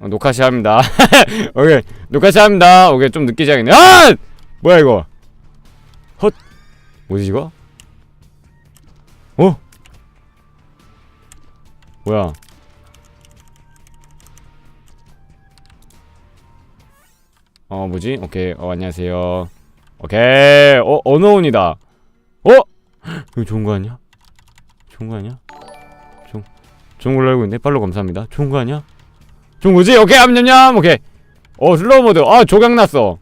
어, 녹화 시작합니다. 오케이. 녹화 시작합니다. 오케이. 좀 늦게 시작했네. 아! 뭐야, 이거? 헛. 뭐지, 이거? 어? 뭐야? 어, 뭐지? 오케이. 어, 안녕하세요. 오케이. 어, 언어운이다. 어? 이거 좋은 거 아니야? 좋은 거 아니야? 좋은, 좋은 걸로 알고 있는데? 팔로 감사합니다. 좋은 거 아니야? 좋은 거지? 오케이, 암냠냠! 오케이. 어, 슬로우 모드. 아, 조각 났어.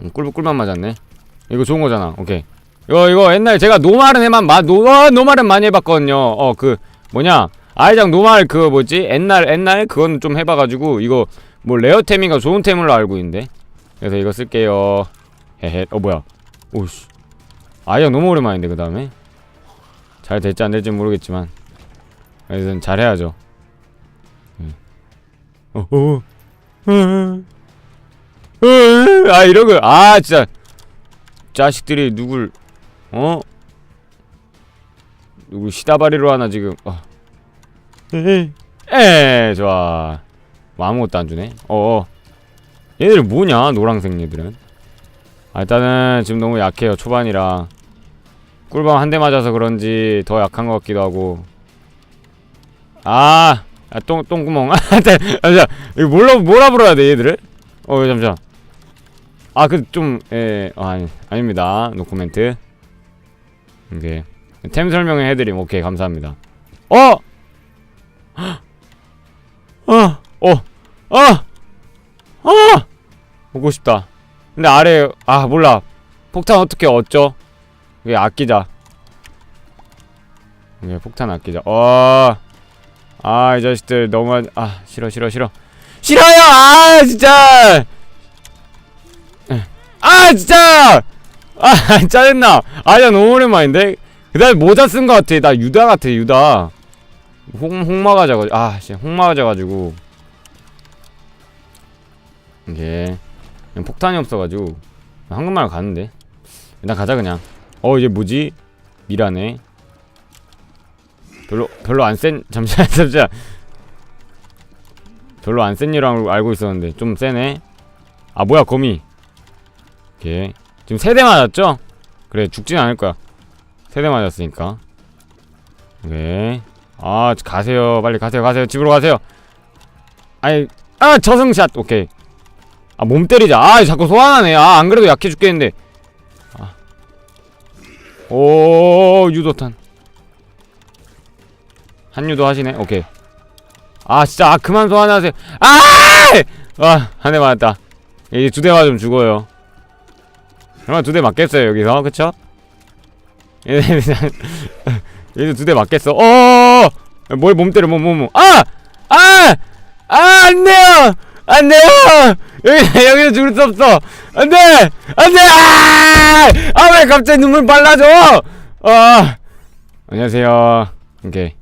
음, 꿀, 꿀만 맞았네. 이거 좋은 거잖아. 오케이. 이거, 이거 옛날에 제가 노말은 해만, 마, 노, 어, 노말은 많이 해봤거든요. 어, 그, 뭐냐. 아이장 노말 그 뭐지? 옛날, 옛날 그건 좀 해봐가지고, 이거, 뭐, 레어템인가 좋은 템으로 알고 있는데. 그래서 이거 쓸게요. 헤헤. 어, 뭐야. 오씨. 아이장 너무 오랜만인데, 그 다음에. 잘 될지 안 될지 모르겠지만. 하여튼 잘해야죠. 어, 어, 어, 어, 아 이런 거, 아 진짜 자식들이 누굴, 어, 누구 시다바리로 하나 지금, 어, 에, 좋아, 뭐 아무것도 안 주네. 어, 어. 얘들 뭐냐, 노랑색 얘들은. 아, 일단은 지금 너무 약해요, 초반이라. 꿀밤 한 대 맞아서 그런지 더 약한 것 같기도 하고. 아, 아, 똥, 똥구멍. 아, 잠시만. 이거 뭐라, 뭐라 불러야 돼, 얘들을? 어, 잠시만. 아, 그, 좀, 예, 어, 아니, 아닙니다. 노코멘트. 오케이. 템 설명을 해드림. 오케이, 감사합니다. 어! 어! 어! 어! 어! 오고 싶다. 근데 아래, 아, 몰라. 폭탄 어떻게 얻죠? 이게 아끼자. 이게 폭탄 아끼자. 어! 아, 이 자식들 너무 아, 싫어 싫어 싫어. 싫어요. 아, 진짜. 아, 진짜. 아, 짜증나. 아, 야 너무 오랜만인데. 그다음에 모자 쓴 거 같아. 나 유다 같아, 유다. 홍 홍마 가자 가지고 아, 씨, 홍마 가자 가지고. 이게 폭탄이 없어 가지고 황금마을 가는데. 일단 가자 그냥. 어, 이제 뭐지? 미라네. 별로 별로 안 센 잠시만 잠시만. 별로 안센 이랑 알고 있었는데 좀 세네. 아 뭐야 거미. 오케이. 지금 세 대 맞았죠? 그래 죽진 않을 거야. 세 대 맞았으니까. 오케이. 아 가세요. 빨리 가세요 가세요. 집으로 가세요. 아이 아 저승샷. 오케이. 아 몸 때리자. 아 자꾸 소환하네. 아 안 그래도 약해 죽겠는데. 아. 오 유도탄 한유도 하시네? 오케이. 아 진짜 아 그만 소환하세요. 아! 아한 대 맞았다. 이제 두대 맞으면 죽어요. 정말 두대 맞겠어요 여기서. 그쵸? 얘도 두대 맞겠어. 어어어 뭘몸 때려 몸몸몸. 아! 아! 아 안돼요! 안돼요! 여기 여기서 죽을 수 없어. 안돼! 안돼! 아왜 갑자기 눈물 발라줘 아 안녕하세요. 오케이. 어? 아. 아, 아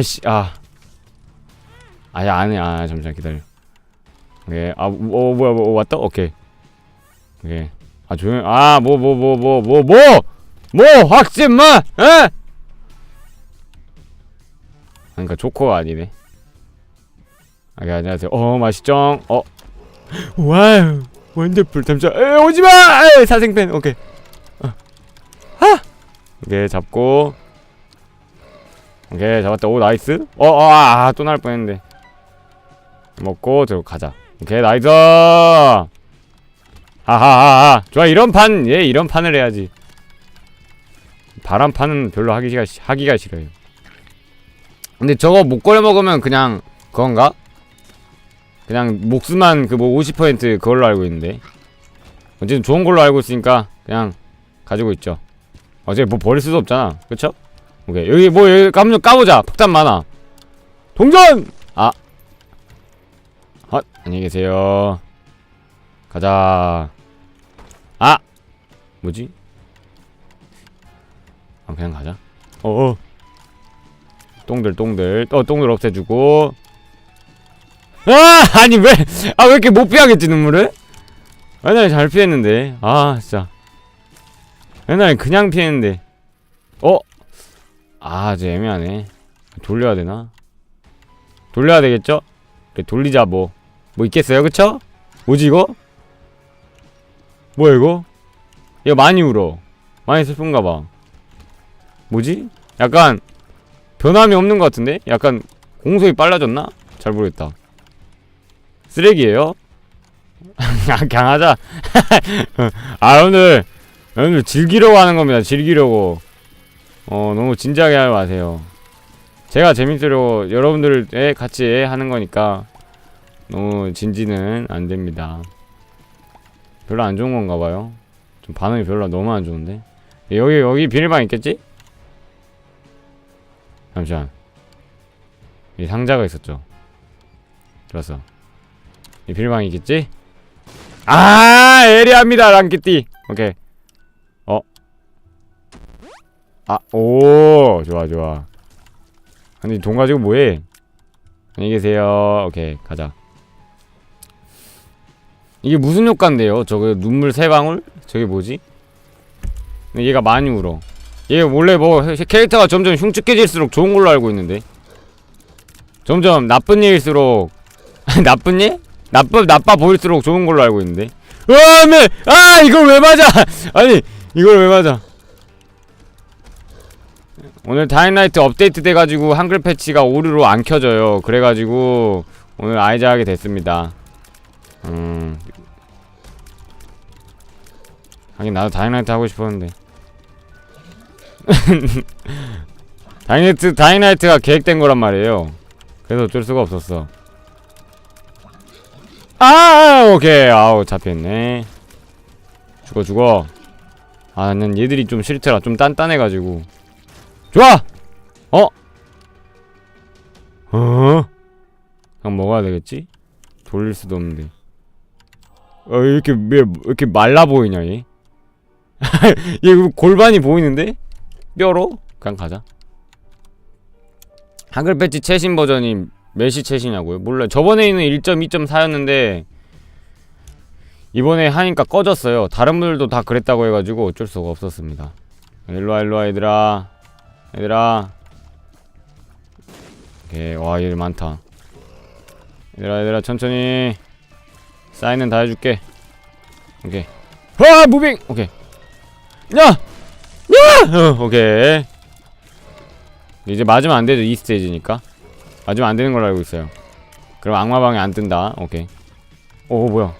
이씨, 아. 아야, 안 해. 아, 잠시만 기다려. 오케이. 아, 어, 뭐야, 뭐, 왔다? 오케이. 오케이. 아, 조용, 아, 뭐, 뭐, 뭐, 뭐, 뭐, 뭐! 뭐! 확신 마! 에? 그니까 조커가 아니네. 아, 예, 안녕하세요. 어, 맛있죠? 어. 와우. 원더풀. 잠시만. 에, 오지마! 에, 사생팬. 오케이. 오케이 잡고. 오케이 잡았다. 오 나이스. 어아또 나올 뻔했는데. 먹고 들어 가자. 오케이 나이스! 하하하하. 좋아 이런 판 예 이런 판을 해야지. 바람 판은 별로 하기가 시- 하기가 싫어요. 근데 저거 못 걸려 먹으면 그냥 그건가? 그냥 목숨만 그 뭐 50% 그걸로 알고 있는데. 어쨌든 좋은 걸로 알고 있으니까 그냥 가지고 있죠 어차피 뭐 버릴 수도 없잖아. 그쵸? 오케이. 여기 뭐 여기 까면 까보자. 폭탄 많아. 동전! 아. 헛 안녕히 계세요. 가자. 아! 뭐지? 아 그냥 가자. 어어. 똥들 똥들. 또 똥들 없애주고. 아! 아니 왜 아 왜 이렇게 못 피하겠지 눈물을? 옛날에 잘 피했는데. 아 진짜 옛날에 그냥 피했는데 어? 아, 이제 애매하네. 돌려야 되나? 돌려야 되겠죠? 그래, 돌리자, 뭐. 뭐 있겠어요, 그쵸? 뭐지, 이거? 뭐야, 이거? 이거 많이 울어. 많이 슬픈가 봐. 뭐지? 약간, 변함이 없는 것 같은데? 약간, 공속이 빨라졌나? 잘 모르겠다. 쓰레기예요 아, 그냥 하자. 아, 오늘, 오늘 즐기려고 하는 겁니다. 즐기려고. 어, 너무 진지하게 하지 마세요. 제가 재밌으려고 여러분들에 같이 하는 거니까 너무 진지는 안 됩니다. 별로 안 좋은 건가 봐요. 좀 반응이 별로 너무 안 좋은데. 여기 여기 비닐방 있겠지? 잠시만. 이 상자가 있었죠. 들었어. 이 비닐방이 있겠지? 아, 에리합니다, 랑키띠. 오케이. 아, 오, 좋아, 좋아. 아니, 돈 가지고 뭐해? 안녕히 계세요. 오케이, 가자. 이게 무슨 효과인데요? 저거 눈물 세 방울? 저게 뭐지? 얘가 많이 울어. 얘 원래 뭐 캐릭터가 점점 흉측해질수록 좋은 걸로 알고 있는데. 점점 나쁜 얘일수록 나쁜 얘? 나빠 나빠 보일수록 좋은 걸로 알고 있는데. 매! 아, 이걸 왜 맞아? 아니, 이걸 왜 맞아? 오늘 다인라이트 업데이트 돼가지고 한글 패치가 오류로 안 켜져요. 그래가지고 오늘 아이작하게 됐습니다. 음. 하긴 나도 다이나이트 하고 싶었는데. 다이나이트 다이나이트가 계획된 거란 말이에요. 그래서 어쩔 수가 없었어. 아, 오케이. 아우, 잡혔네. 죽어, 죽어. 아, 난 얘들이 좀 싫더라. 좀 단단해가지고. 좋아! 어? 어? 그냥 먹어야 되겠지? 돌릴 수도 없는데. 어, 이렇게, 왜, 이렇게 말라 보이냐, 얘? 얘 골반이 보이는데? 뼈로? 그냥 가자. 한글 배지 최신 버전이 몇시 최신이냐고요? 몰라. 저번에는 1.2.4였는데 이번에 하니까 꺼졌어요. 다른 분들도 다 그랬다고 해가지고 어쩔 수가 없었습니다. 일로와 일로와 얘들아. 얘들아. 오케이. 와, 얘 많다. 얘들아 얘들아 천천히. 사인은 다 해줄게. 오케이. 와 무빙. 오케이. 야. 야. 어, 오케이. 이제 맞으면 안 되죠. 이 스테이지니까. 맞으면 안 되는 걸로 알고 있어요. 그럼 악마방에 안 뜬다. 오케이. 오, 뭐야.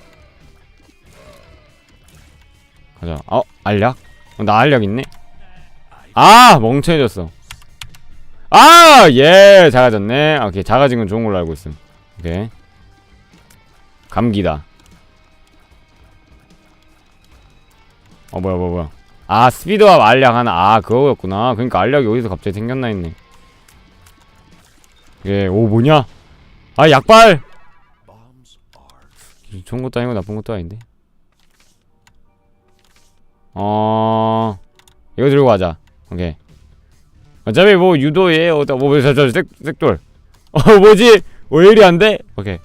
가자. 어, 알약? 어, 나 알약 있네? 아! 멍청해졌어. 아! 예! 작아졌네. 오케이. 작아진 건 좋은 걸로 알고 있음. 오케이. 감기다. 어, 뭐야, 뭐야, 뭐야. 아, 스피드업 알약 하나. 아, 그거였구나. 그니까 알약이 어디서 갑자기 생겼나 했네. 예, 오 뭐냐? 아 약발! 좋은 것도 아니고 나쁜 것도 아닌데. 어, 이거 들고 가자. 오케이. 어차피 뭐 유도에 어다 뭐저저 색돌. 어 뭐지? 왜 이리 안 돼? 오케이.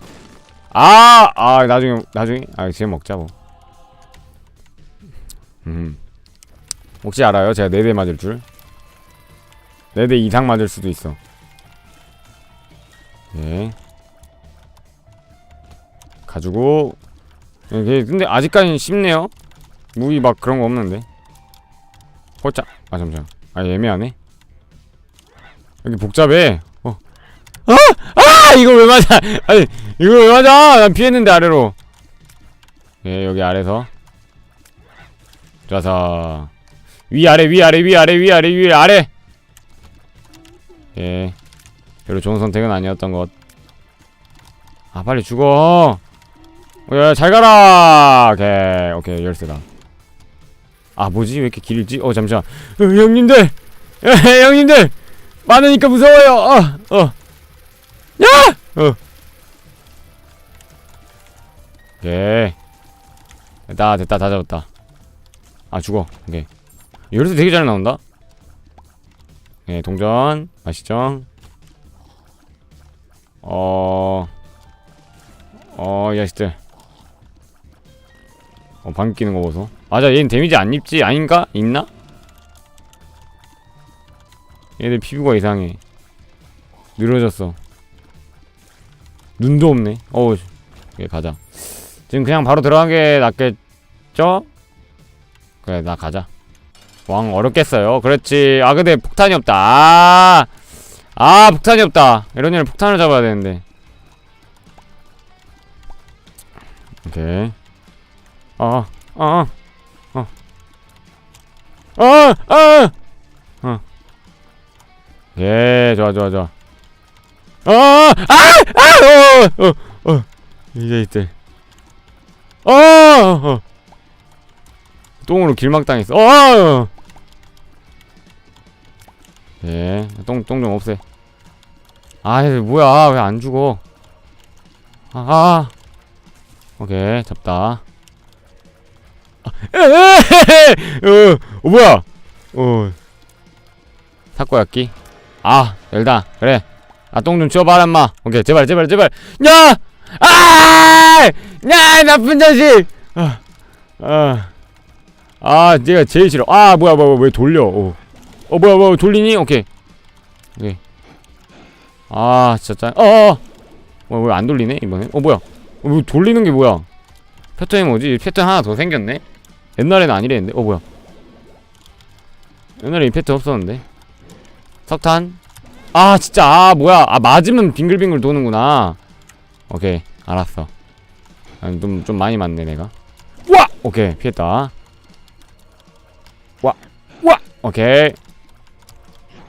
아, 아 나중에 나중에 아 지금 먹자 뭐. 음. 혹시 알아요? 제가 4대 맞을 줄? 4대 이상 맞을 수도 있어. 예. 가지고 이게 근데 아직까지는 쉽네요. 무기 막 그런 거 없는데. 호짜. 아 잠시만. 아 애매하네. 여기 복잡해. 어. 아! 아! 이거 왜 맞아? 아니 이거 왜 맞아? 난 피했는데 아래로. 예 여기 아래서. 좋아서 위 아래 위 아래 위 아래 위 아래 위 아래. 예. 별로 좋은 선택은 아니었던 것. 아 빨리 죽어. 어, 야, 잘 가라. 오케이 오케이 열쇠다. 아 뭐지 왜 이렇게 길지? 어 잠시만. 어, 형님들, 에, 형님들 많으니까 무서워요. 어 어. 야! 어. 오케이. 됐다 됐다 다 잡았다. 아 죽어. 오케이. 열쇠 되게 잘 나온다. 네 동전 마시죠. 어... 어, 이 자식들. 어, 방귀 끼는 거 보소. 맞아, 얘는 데미지 안 입지? 아닌가? 있나? 얘들 피부가 이상해. 늘어졌어. 눈도 없네. 어우 예 가자. 지금 그냥 바로 들어간 게 낫겠죠? 그래 나 가자. 왕 어렵겠어요. 그렇지. 아 근데 폭탄이 없다. 아, 아 폭탄이 없다. 이런 일은 폭탄을 잡아야 되는데. 오케이. 어어 어 어 어어어 어. 예 좋아 좋아 좋아 어 아아어어 이제 이때 어 어 똥으로 길막당했어 어 예, 똥, 똥 좀 없애. 아, 얘 뭐야, 왜 안 죽어? 아, 아. 오케이, 잡다. 아! 어, 어, 뭐야? 어. 사코야끼? 아, 열다. 그래. 아, 똥좀 치워봐라, 인마. 오케이, 제발, 제발, 제발. 야! 아! 야, 나쁜 자식! 아, 아. 아, 얘가 제일 싫어. 아, 뭐야, 뭐야, 왜 돌려? 어, 어 뭐야, 뭐야, 돌리니? 오케이. 오케이. 아, 진짜 짠. 어, 어, 어, 왜안 돌리네 이번에? 어, 뭐야? 어, 뭐 돌리는 게 뭐야? 패턴이 뭐지? 패턴 하나 더 생겼네. 옛날에는 아니랬는데. 어, 뭐야? 옛날에 이 패턴 없었는데. 석탄. 아, 진짜. 아, 뭐야? 아, 맞으면 빙글빙글 도는구나. 오케이, 알았어. 아, 좀, 좀 많이 맞네, 내가. 와! 오케이, 피했다. 와! 와! 오케이.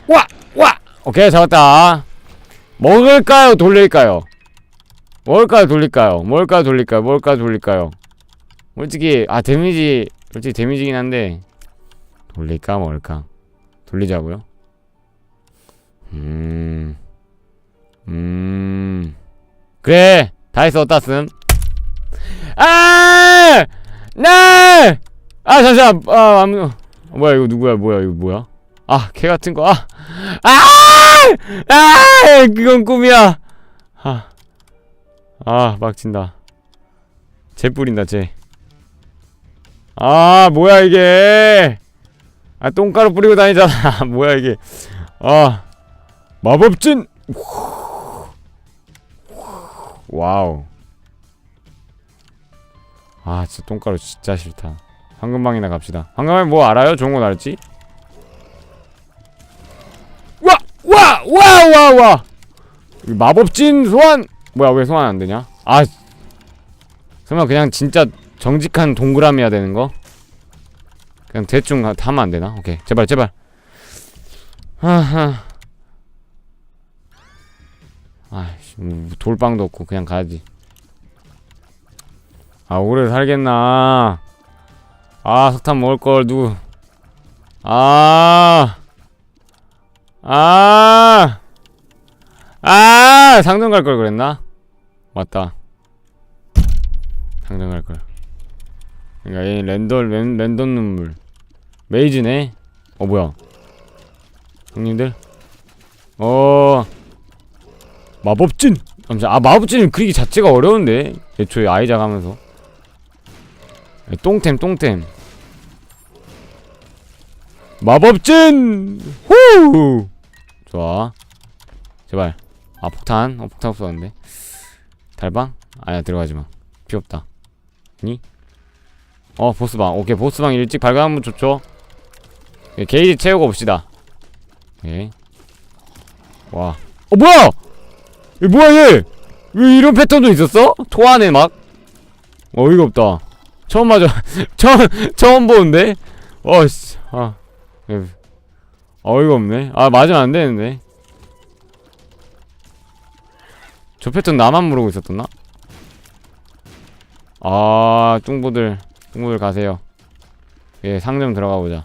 와! 와! 오케이, 잡았다. 먹을까요? 돌릴까요? 먹을까요? 돌릴까요? 먹을까요? 돌릴까요? 먹을까요? 돌릴까요? 솔직히, 아, 데미지, 솔직히 데미지긴 한데, 돌릴까? 먹을까? 돌리자고요? 음, 음, 그래! 다 했어, 쓴. 아! 나! 아, 잠시만, 아, 아무, 뭐야, 이거 누구야, 뭐야, 이거 뭐야? 아, 개 같은 거, 아! 아! 아! 그건 꿈이야! 아, 아, 막 친다. 재 뿌린다, 재. 아, 뭐야, 이게! 아, 똥가루 뿌리고 다니잖아. 뭐야, 이게. 아, 마법진! 와우. 아, 진짜 똥가루 진짜 싫다. 황금방이나 갑시다. 황금방이 뭐 알아요? 좋은 건 알지? 와! 와! 와! 와! 와! 이 마법진 소환! 뭐야, 왜 소환 안 되냐? 아, 설마 그냥 진짜 정직한 동그라미야 되는 거? 그냥 대충 하- 하면 안 되나? 오케이, 제발, 제발. 하하. 아이씨, 뭐 돌빵도 없고 그냥 가야지. 아, 오래 살겠나? 아, 석탄 먹을 걸 누구? 아, 아, 아, 상점 갈 걸 그랬나? 맞다. 상점 갈 걸. 그러니까 얘 랜덤 랜, 랜덤 눈물. 메이즈네. 어 뭐야? 형님들. 어. 마법진. 아 마법진은 그리기 자체가 어려운데 애초에 아이작 하면서. 똥템 똥템. 마법진. 후. 좋아. 제발. 아 폭탄. 어 폭탄 없었는데. 달방? 아야 들어가지 마. 필요 없다. 니? 어 보스방. 오케이 보스방 일찍 발견하면 좋죠. 예, 게이지 채우고 봅시다. 예. 와. 어 뭐야? 얘 뭐야 얘? 왜 이런 패턴도 있었어? 토하네 막. 어이가 없다. 처음 맞아. 처음 처음 보는데. 어씨. 아. 예. 어이가 없네. 아 맞으면 안 되는데. 저 패턴 나만 모르고 있었었나? 아, 뚱보들, 뚱보들 가세요. 예, 상점 들어가 보자.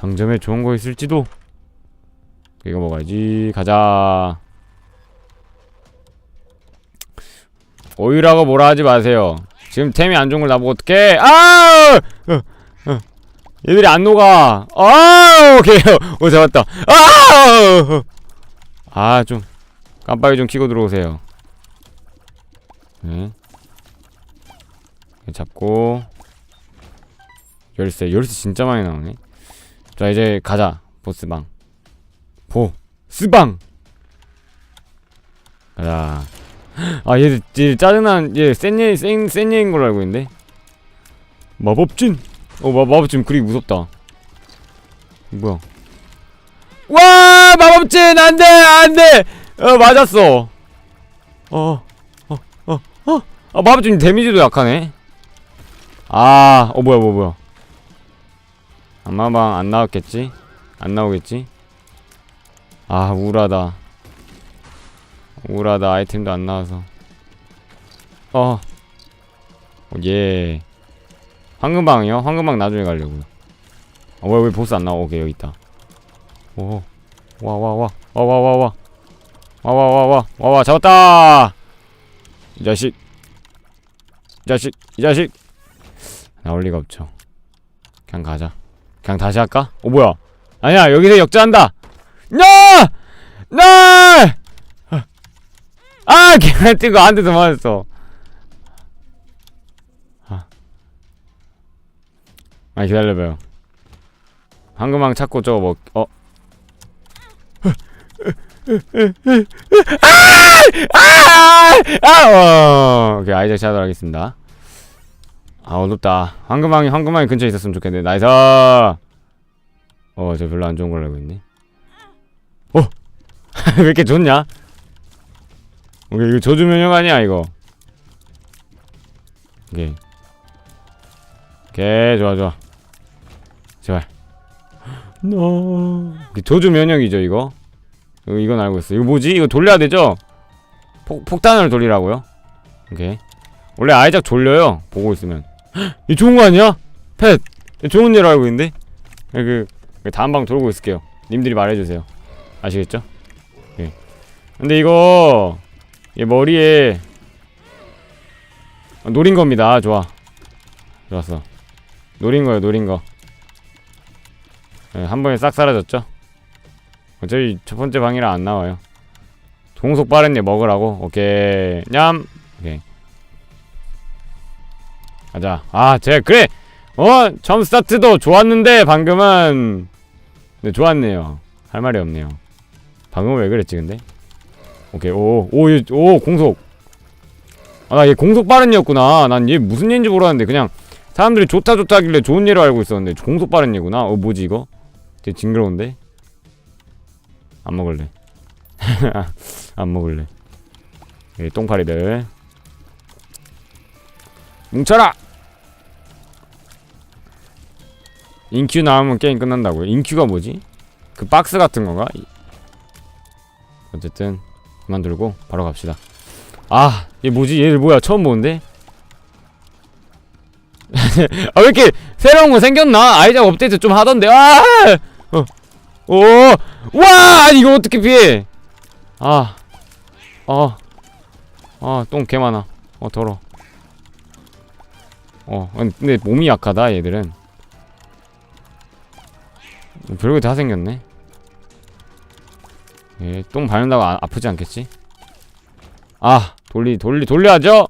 상점에 좋은 거 있을지도. 이거 먹어야지. 가자. 오유라고 뭐라 하지 마세요. 지금 템이 안 좋은 걸 나보고 어떡해? 아! 어, 어. 얘들이 안 녹아. 아, 오케이. 오, 잡았다. 아! 아, 좀 깜빡이 좀 켜고 들어오세요. 네. 잡고 열쇠 열쇠 진짜 많이 나오네 자 이제 가자. 보스방. 보 스방! 가자. 아 얘, 얘 짜증난 얘센 얘 센 센 얘인 걸로 알고 있는데? 마법진? 어 마, 마법진 그리 무섭다. 뭐야? 와 마법진! 안돼! 안돼! 어 맞았어 어어어어 어, 어, 아 마법진 데미지도 약하네. 아어 뭐야 뭐야 뭐야 안마방 안 나왔겠지 안 나오겠지 아 우울하다 우울하다 아이템도 안 나와서 어. 어, 예. 황금방이요? 황금방 나중에 가려고요. 어, 왜, 왜 보스 안 나와? 오케이, 여기 있다. 오. 와, 와, 와. 와, 와, 와, 와. 와, 와, 와, 와. 와, 와, 잡았다! 이 자식. 이 자식, 이 자식. 나올 리가 없죠. 그냥 가자. 그냥 다시 할까? 어, 뭐야. 아니야, 여기서 역전한다! 나! 나! 아! 개가 뛰고 한 대도 맞았어. 아. 아, 기다려봐요. 황금왕 찾고 저거 뭐, 어? 아! 아! 어! 오케이, 아이작 찾아도록 하겠습니다. 아, 어둡다. 황금왕이, 황금왕이 근처에 있었으면 좋겠네. 나이스! 어, 저 별로 안 좋은 걸로 알고 있네. 어! 왜 이렇게 좋냐? 오케이 이거 저주 면역 아니야 이거 오케이 오케이 좋아 좋아 제발 no 저주 면역이죠 이거 이건 알고 있어 이거 뭐지 이거 돌려야 되죠 폭 폭탄을 돌리라고요 오케이 원래 아이작 돌려요 보고 있으면 이 좋은 거 아니야 펫 좋은 일 알고 있는데 그, 그 다음 방 돌고 있을게요 님들이 말해주세요 아시겠죠 오케이 근데 이거 얘 머리에 아, 노린 겁니다. 좋아. 좋았어. 노린 거예요, 노린 거. 네, 한 번에 싹 사라졌죠? 어차피 첫 번째 방이라 안 나와요. 동속 빠른 얘 먹으라고? 오케이. 냠! 오케이. 가자. 아, 제, 그래! 어, 처음 스타트도 좋았는데, 방금은. 네, 좋았네요. 할 말이 없네요. 방금은 왜 그랬지, 근데? 오케이 오오얘오 공속 아얘 공속 빠른 얘였구나 난 얘 무슨 얘인지 몰랐는데 그냥 사람들이 좋다 좋다 하길래 좋은 얘로 알고 있었는데 공속 빠른 얘구나 어 뭐지 이거 되게 징그러운데 안 먹을래 안 먹을래 예, 똥파리들 뭉쳐라 인큐 나오면 게임 끝난다고요 인큐가 뭐지 그 박스 같은 건가 어쨌든 그만두고 바로 갑시다 아, 얘 뭐지? 얘 뭐야? 처음 보는데? 아, 왜 이렇게 새로운 거 생겼나? 아이작 업데이트 좀 하던데. 아! 어. 오! 와! 아니, 이거 어떻게 피해? 아. 어. 아, 똥 개 많아. 어, 더러. 어, 근데 몸이 약하다, 얘들은. 별거 다 생겼네. 예, 똥 밟는다고 아, 아프지 않겠지? 아 돌리 돌리 돌려야죠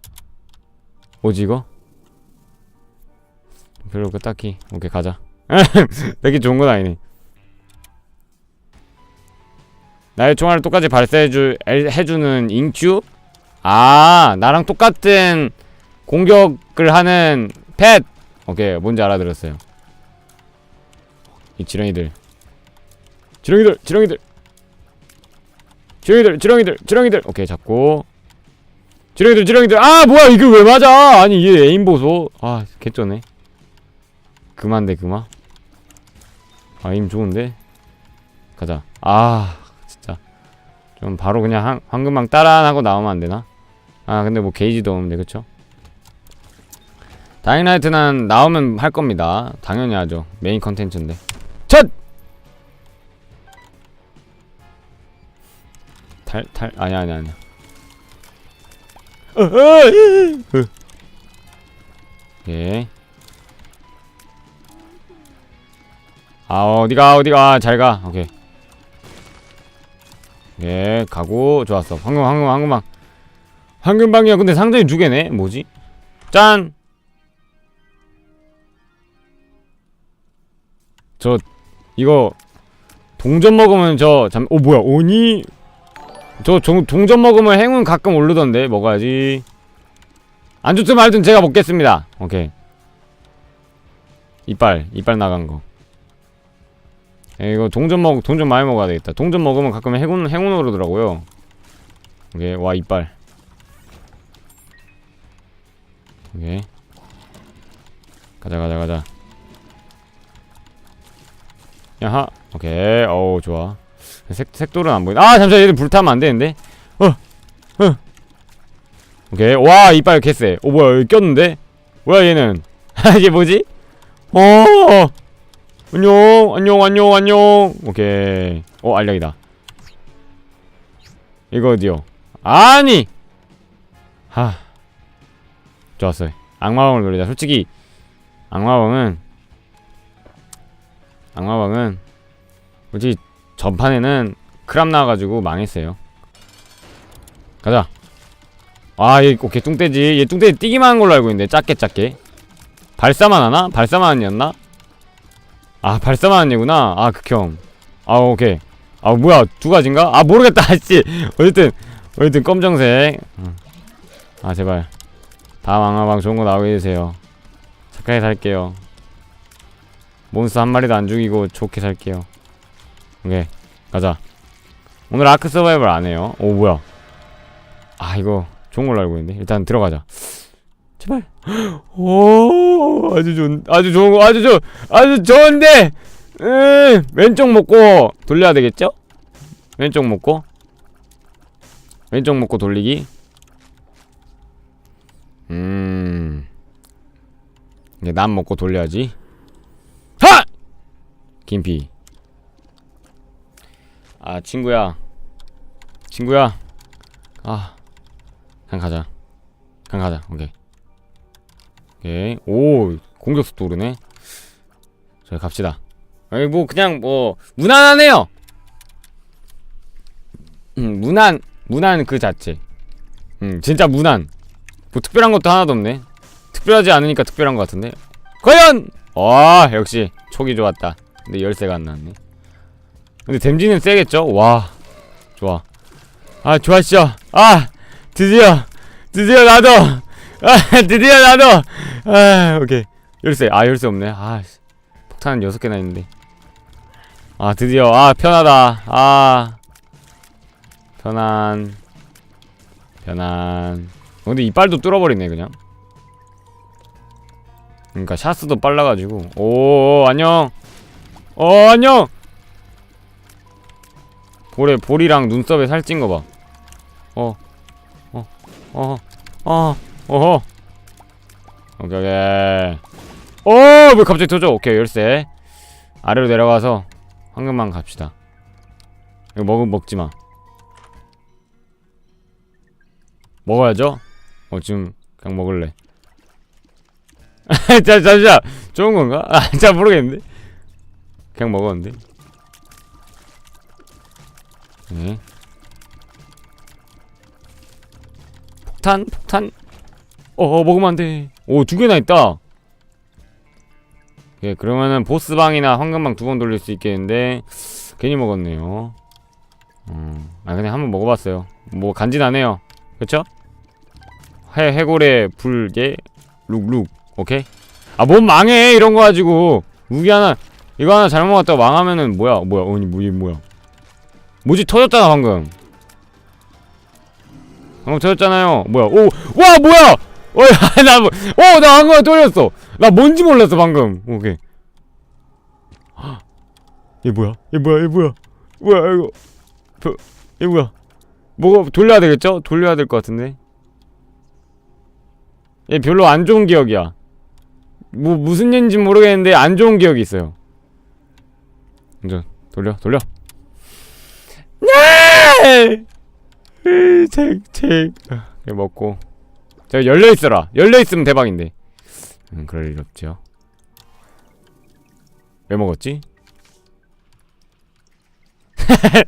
뭐지 이거? 별로 그 딱히 오케이 가자 되게 좋은 건 아니네 나의 총알을 똑같이 발사해주 엘- 해주는 인큐? 아 나랑 똑같은 공격을 하는 펫 오케이 뭔지 알아들었어요. 이 지렁이들. 지렁이들 지렁이들! 지렁이들 지렁이들 지렁이들! 오케이 잡고. 지렁이들 지렁이들! 아 뭐야 이게 왜 맞아? 아니 얘 에임 보소. 아 개쩌네. 그만데 그만 아임 좋은데? 가자. 아 진짜. 좀 바로 그냥 한, 황금망 따란하고 나오면 안되나? 아 근데 뭐 게이지도 없는데 그쵸 다잉라이트는 나오면 할 겁니다 당연히 하죠 메인 컨텐츠인데 첫 탈, 탈, 아니야, 아니야, 아니야. 어, 어. 예. 아, 어디가, 어디가, 잘 가. 오케이. 예, 가고, 좋았어. 황금, 황금, 황금방. 황금방이야. 근데 상당히 두 개네. 뭐지? 짠! 저, 이거, 동전 먹으면 저잠어 뭐야 오니? 저 종, 동전 먹으면 행운 가끔 오르던데 먹어야지? 안 좋든 말든 제가 먹겠습니다. 오케이. 이빨 이빨 나간 거. 에, 이거 동전 먹 동전 많이 먹어야 되겠다. 동전 먹으면 가끔 행운 행운 오르더라고요. 오케이 와 이빨. 오케이. 가자 가자 가자 야하 오케이. 어우 좋아. 색, 색돌은 안 보이네. 아 잠시만 얘들 불타면 안 되는데? 어, 어. 오케이. 와 이빨 개쎄. 오 뭐야 여기 꼈는데? 뭐야 얘는? 얘 뭐지? 어! 안녕 안녕 안녕 안녕. 오케이. 어 알약이다. 이거 어디요? 아니! 하. 좋았어요. 악마왕을 노리자. 솔직히 악마왕은 악마왕은 솔직히 전판에는 크랍 나와가지고 망했어요. 가자. 아얘 오케이 뚱떼지. 얘 뚱떼지 뛰기만 한 걸로 알고 있는데 작게 작게. 발사만 하나? 발사만 하냐였나? 아 발사만 하냐구나. 아 극혐. 아 오케이. 아 뭐야 두 가지인가? 아 모르겠다 아씨. 어쨌든 어쨌든 검정색. 응. 아 제발. 다음 악마왕 좋은 거 나오게 해주세요. 착하게 살게요 몬스터 한 마리도 안 죽이고 좋게 살게요. 오케이 가자. 오늘 아크 서바이벌 안 해요. 오 뭐야? 아 이거 좋은 걸로 알고 있는데. 일단 들어가자. 제발. 오 아주 좋은 아주 좋은 거 아주 좋 아주 좋은데! 음, 왼쪽 먹고 돌려야 되겠죠? 왼쪽 먹고? 왼쪽 먹고 돌리기? 음. 이제 남 먹고 돌려야지. 하 김피. 아 친구야. 친구야. 아 그냥 가자. 그냥 가자. 오케이. 오케이. 오 공격 속도 오르네. 저희 갑시다. 아니 뭐 그냥 뭐 무난하네요. 음 무난 무난 그 자체. 음 진짜 무난. 뭐 특별한 것도 하나도 없네. 특별하지 않으니까 특별한 것 같은데. 과연! 와 역시 촉이 좋았다 근데 열쇠가 안 나왔네 근데 댐지는 세겠죠? 와 좋아. 아 좋았어 아 드디어 드디어 나도 아 드디어 나도. 아 오케이. 열쇠 아 열쇠 없네. 아 씨. 폭탄은 여섯 개나 있는데. 아 드디어 아 편하다. 아. 편안. 편안. 어, 근데 이빨도 뚫어버리네 그냥. 그러니까 샤스도 빨라가지고. 오 안녕 어 안녕 볼에 볼이랑 눈썹에 살찐 거 봐. 어, 어, 어, 어, 어허. 오케이, 오케이. 오, 왜 갑자기 터져? 오케이, 열쇠. 아래로 내려가서 황금만 갑시다. 이거 먹 먹지 마. 먹어야죠. 어 지금 그냥 먹을래. 자, 잠시만. 좋은 건가? 아, 잘 모르겠는데. 그냥 먹었는데. 네. 폭탄? 폭탄? 어, 어 먹으면 안 돼. 오, 두 개나 있다. 예, 그러면은 보스방이나 황금방 두 번 돌릴 수 있겠는데 괜히 먹었네요. 음, 아 그냥 한번 먹어봤어요. 뭐 간지나네요. 그쵸? 해 해골의 불개 룩룩 오케이. 아 뭔 망해 이런 거 가지고 무기 하나 이거 하나 잘못 먹었다가 망하면은 뭐야? 뭐야? 어니 뭐이 뭐야? 뭐지? 터졌잖아 방금. 방금 터졌잖아요. 뭐야? 오 와 뭐야! 어나뭐어나 방금 떨렸어. 나 뭔지 몰랐어 방금. 오케이. 얘 뭐야? 얘 뭐야? 얘 뭐야? 뭐야 이거? 저, 얘 뭐야? 뭐가 돌려야 되겠죠? 돌려야 될 것 같은데? 얘 별로 안 좋은 기억이야. 뭐 무슨 얘인지 모르겠는데 안 좋은 기억이 있어요 이제 돌려 돌려 네! 책, 책. 이거 먹고. 저 열려있어라. 열려있으면 대박인데. 음, 그럴 일 없죠. 왜 먹었지?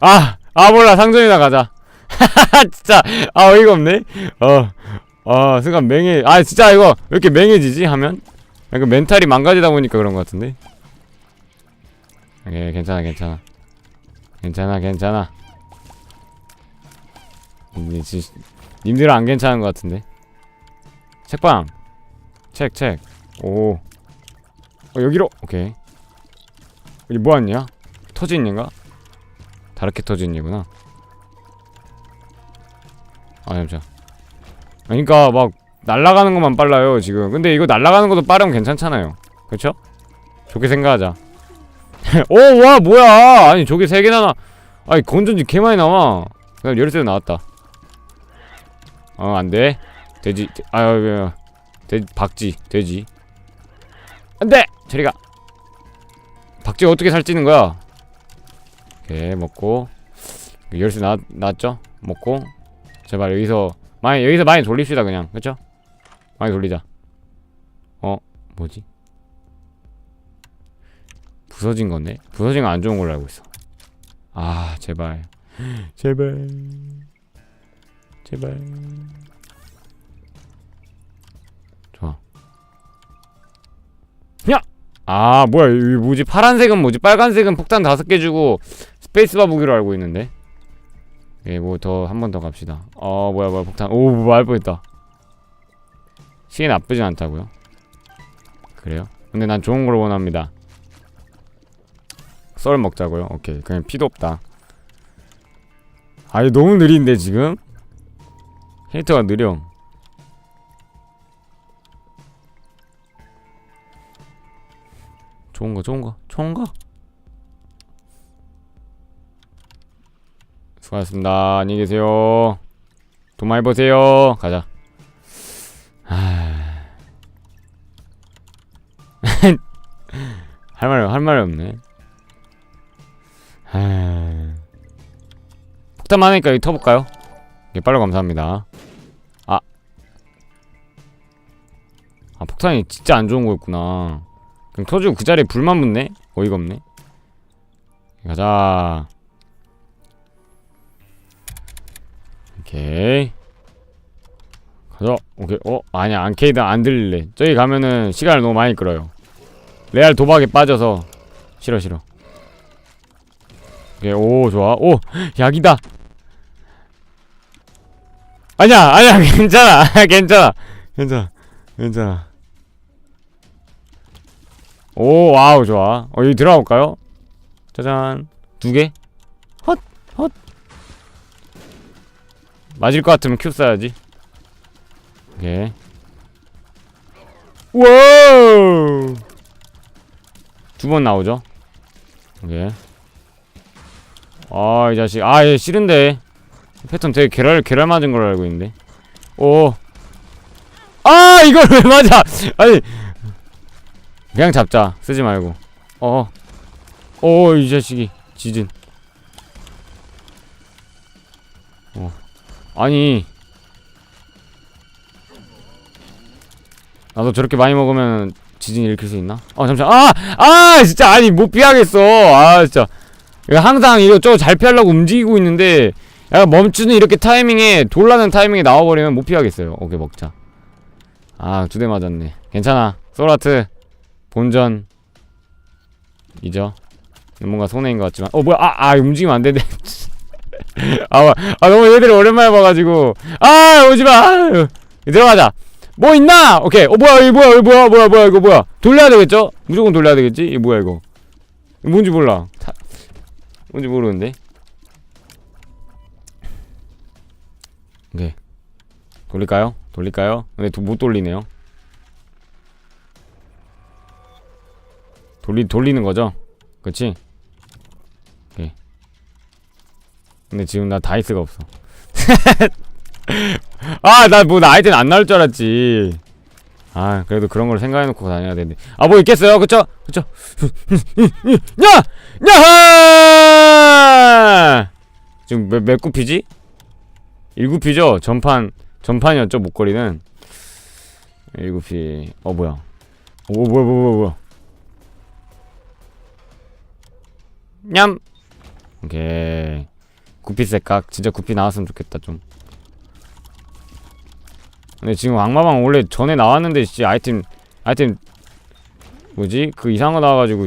아! 아, 몰라. 상점이나 가자. 진짜. 아, 어이가 없네. 어. 아, 순간 맹해. 아, 진짜 이거 왜 이렇게 맹해지지? 하면? 약간 멘탈이 망가지다 보니까 그런 것 같은데? 예 괜찮아 괜찮아. 괜찮아 괜찮아. 님들은 안 괜찮은 것 같은데? 책방. 책 책 오. 어, 여기로? 오케이. 여기 뭐왔냐? 터진 얘인가 다르게 터진 얘구나. 아 잠시만 그러니까 막 날아가는 것만 빨라요 지금. 근데 이거 날아가는 것도 빠르면 괜찮잖아요. 그쵸? 좋게 생각하자. 오와 뭐야! 아니 저게 세 개나 나 아니 건전지 개 많이 나와 그다음 열쇠 나왔다. 어 안돼. 돼지 돼- 아유 돼 박쥐 돼지. 안돼! 저리가. 박쥐가 어떻게 살찌는 거야? 오케이 먹고. 열쇠 나 나왔죠? 먹고. 제발 여기서 많이 여기서 많이 돌립시다 그냥. 그쵸 많이 돌리자. 어 뭐지? 부서진 거네. 부서진 거안 좋은 걸로 알고 있어. 아 제발. 제발. 제발. 좋아. 야! 아 뭐야. 이 뭐지? 파란색은 뭐지? 빨간색은 폭탄 다섯 개 주고 스페이스바 무기로 알고 있는데? 예뭐 더 한 번 더 갑시다. 어 뭐야 뭐야 폭탄. 오 말 뻔했다 시계 나쁘진 않다고요? 그래요? 근데 난 좋은 걸 원합니다. 썰 먹자고요? 오케이. 그냥 피도 없다. 아니 너무 느린데 지금? 캐릭터가 느려. 좋은 거 좋은 거 좋은 거? 수고하셨습니다. 안녕히 계세요. 돈 많이 버세요. 가자 할 말 할 말이 없네. 하... 폭탄 많으니까 여기 터볼까요? 예, 빨리 감사합니다. 아. 아 폭탄이 진짜 안 좋은 거였구나. 그냥 터지고 그 자리에 불만 붙네? 어이가 없네. 가자. 오케이 가자. 오케이. 어? 아니야 안케이드 안 들릴래. 저기 가면은 시간을 너무 많이 끌어요. 레알 도박에 빠져서. 싫어 싫어. 오케이. 오 좋아. 오 약이다. 아니야 아니야. 괜찮아. 괜찮아. 괜찮아. 괜찮아. 오 와우 좋아. 어 여기 들어가 볼까요? 짜잔. 두 개? 헛 헛. 맞을 것 같으면 큐 써야지 오케이 와우! 두번 나오죠? 오케이 아 이 자식. 아 얘 싫은데. 패턴 되게 계랄 계랄 맞은 걸로 알고 있는데. 오 아 이걸 왜 맞아? 아니. 그냥 잡자. 쓰지 말고. 어어이 자식이. 지진. 어. 아니 나도 저렇게 많이 먹으면 지진 일으킬 수 있나? 어 잠시만. 아 아! 진짜! 아니 못 피하겠어. 아 진짜. 이거 항상 이거 저잘 피하려고 움직이고 있는데 야 멈추는 이렇게 타이밍에 돌라는 타이밍에 나와버리면 못 피하겠어요. 오케이 먹자. 아 두 대 맞았네. 괜찮아. 소라트 본전. 이죠? 뭔가 손해인 것 같지만. 어 뭐야? 아, 아 움직이면 안 되네. 아, 와- 아 너무 얘들이 오랜만에 봐가지고. 아 오지마. 아유. 들어가자 뭐 있나? 오케이. 어 뭐야 이거 뭐야 이거 뭐야 뭐야 뭐야 이거 뭐야? 돌려야 되겠죠? 무조건 돌려야 되겠지? 이거 뭐야 이거? 뭔지 몰라. 타, 뭔지 모르는데. 오케이. 돌릴까요? 돌릴까요? 근데 도, 못 돌리네요. 돌리 돌리는 거죠? 그치? 오케이. 근데 지금 나 다이스가 없어 아, 나 뭐, 나 아이템 안 나올 줄 알았지. 아, 그래도 그런 걸 생각해놓고 다녀야 되는데. 아, 뭐 있겠어요? 그쵸? 그쵸? 야! 야하! 지금 몇, 몇 구피지? 1구피죠? 전판, 전판이었죠, 목걸이는. 1구피. 어, 뭐야. 오, 뭐야, 뭐야, 뭐야. 냠! 오케이. 구피 색각. 진짜 구피 나왔으면 좋겠다, 좀. 근데 지금 악마방 원래 전에 나왔는데 진짜 아이템 아이템 뭐지? 그 이상한 거 나와가지고